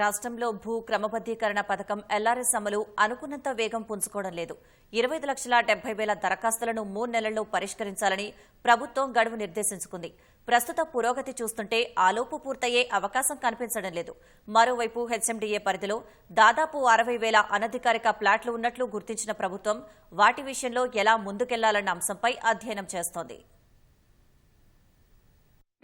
రాష్ట్రంలో భూ క్రమబద్దీకరణ పథకం ఎల్ఆర్ఎస్ అమలు అనుకున్నంత వేగం పుంజుకోవడం లేదు. ఇరవై ఐదు లక్షల డెబ్బై వేల దరఖాస్తులను మూడు నెలల్లో పరిష్కరించాలని ప్రభుత్వం గడువు నిర్దేశించుకుంది. ప్రస్తుత పురోగతి చూస్తుంటే ఆలోపు పూర్తయ్యే అవకాశం కనిపించడం లేదు. మరోవైపు హెచ్ఎండిఏ పరిధిలో దాదాపు అరవై వేల అనధికారిక ప్లాట్లు ఉన్నట్లు గుర్తించిన ప్రభుత్వం వాటి విషయంలో ఎలా ముందుకెళ్ళాలన్న అంశంపై అధ్యయనం చేస్తోంది.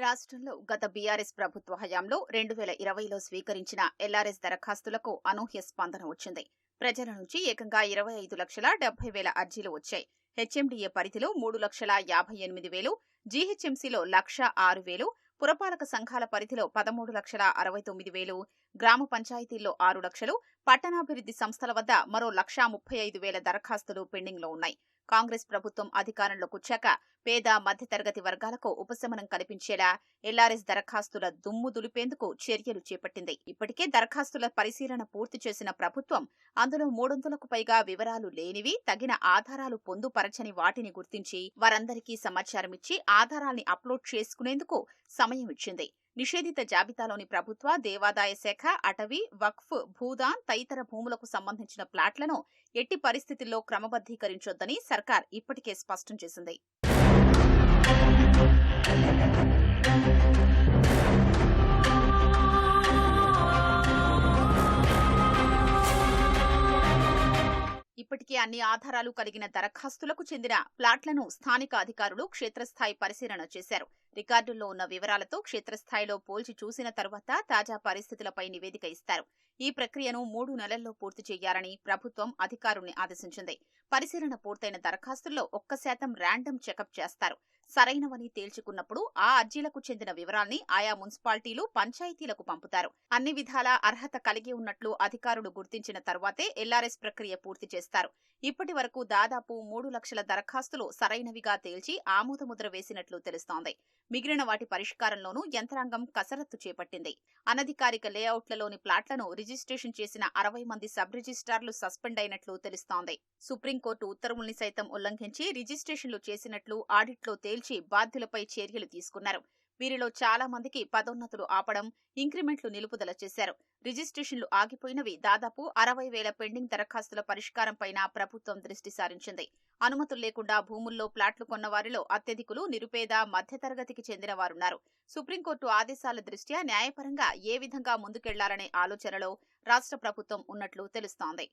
రాష్ట్రంలో గత బీఆర్ఎస్ ప్రభుత్వ హయాంలో రెండు వేల ఇరవైలో స్వీకరించిన ఎల్ఆర్ఎస్ దరఖాస్తులకు అనూహ్య స్పందన వచ్చింది. ప్రజల నుంచి ఏకంగా ఇరవై ఐదు లక్షల డెబ్బై వేల అర్జీలు వచ్చాయి. హెచ్ఎండిఏ పరిధిలో మూడు లక్షల యాభై ఎనిమిది వేలు జీహెచ్ఎంసీలో లక్ష ఆరు వేలు పురపాలక సంఘాల పరిధిలో పదమూడు లక్షల అరవై తొమ్మిది వేలు గ్రామ పంచాయతీల్లో ఆరు లక్షలు పట్టణాభివృద్ధి సంస్థల వద్ద మరో లక్షా ముప్పై ఐదు వేల దరఖాస్తులు పెండింగ్లో ఉన్నాయి. కాంగ్రెస్ ప్రభుత్వం అధికారంలోకి వచ్చాక పేద మధ్యతరగతి వర్గాలకు ఉపశమనం కల్పించేలా ఎల్ఆర్ఎస్ దరఖాస్తుల దుమ్ము దులిపేందుకు చర్యలు చేపట్టింది. ఇప్పటికే దరఖాస్తుల పరిశీలన పూర్తి చేసిన ప్రభుత్వం అందులో మూడొందలకు పైగా వివరాలు లేనివి తగిన ఆధారాలు పొందుపరచని వాటిని గుర్తించి వారందరికీ సమాచారం ఇచ్చి ఆధారాల్ని అప్లోడ్ చేసుకునేందుకు సమయం ఇచ్చింది. నిషేధిత జాబితాలోని ప్రభుత్వ దేవాదాయ శాఖ అటవీ వక్ఫ్ భూదాన్ తదితర భూములకు సంబంధించిన ప్లాట్లను ఎట్టి పరిస్థితుల్లో క్రమబద్దీకరించొద్దని సర్కార్ ఇప్పటికే స్పష్టం చేసింది. ఇప్పటికే అన్ని ఆధారాలు కలిగిన దరఖాస్తులకు చెందిన ప్లాట్లను స్థానిక అధికారులు క్షేత్రస్థాయి పరిశీలన చేశారు. రికార్డుల్లో ఉన్న వివరాలతో క్షేత్రస్థాయిలో పోల్చి చూసిన తర్వాత తాజా పరిస్థితులపై నివేదిక ఇస్తారు. ఈ ప్రక్రియను మూడు నెలల్లో పూర్తి చేయాలని ప్రభుత్వం అధికారుల్ని ఆదేశించింది. పరిశీలన పూర్తయిన దరఖాస్తుల్లో ఒక్క శాతం ర్యాండమ్ చెకప్ చేస్తారు. సరైనవని తేల్చుకున్నప్పుడు ఆ అర్జీలకు చెందిన వివరాల్ని ఆయా మున్సిపాలిటీలు పంచాయతీలకు పంపుతారు. అన్ని విధాలా అర్హత కలిగి ఉన్నట్లు అధికారులు గుర్తించిన తర్వాతే ఎల్ఆర్ఎస్ ప్రక్రియ పూర్తి చేస్తారు. ఇప్పటి వరకు దాదాపు మూడు లక్షల దరఖాస్తులు సరైనవిగా తేల్చి ఆమోదముద్ర వేసినట్లు తెలుస్తోంది. మిగిలిన వాటి పరిష్కారంలోనూ యంత్రాంగం కసరత్తు చేపట్టింది. అనధికారిక లేఅవుట్లలోని ప్లాట్లను రిజిస్ట్రేషన్ చేసిన అరవై మంది సబ్ రిజిస్ట్రార్లు సస్పెండ్ అయినట్లు తెలుస్తోంది. సుప్రీంకోర్టు ఉత్తర్వుల్ని సైతం ఉల్లంఘించి రిజిస్ట్రేషన్లు చేసినట్లు ఆడిట్లో తేల్చి బాధ్యులపై చర్యలు తీసుకున్నారు. వీరిలో చాలా మందికి పదోన్నతులు ఆపడం ఇంక్రిమెంట్లు నిలుపుదల చేశారు. రిజిస్ట్రేషన్లు ఆగిపోయినవి దాదాపు అరవై వేల పెండింగ్ దరఖాస్తుల పరిష్కారంపైన ప్రభుత్వం దృష్టి సారించింది. అనుమతులు లేకుండా భూముల్లో ప్లాట్లు కొన్న వారిలో అత్యధికులు నిరుపేద మధ్యతరగతికి చెందిన వారున్నారు. సుప్రీంకోర్టు ఆదేశాల దృష్ట్యా న్యాయపరంగా ఏ విధంగా ముందుకెళ్ళాలనే ఆలోచనలో రాష్ట్ర ప్రభుత్వం ఉన్నట్లు తెలుస్తోంది.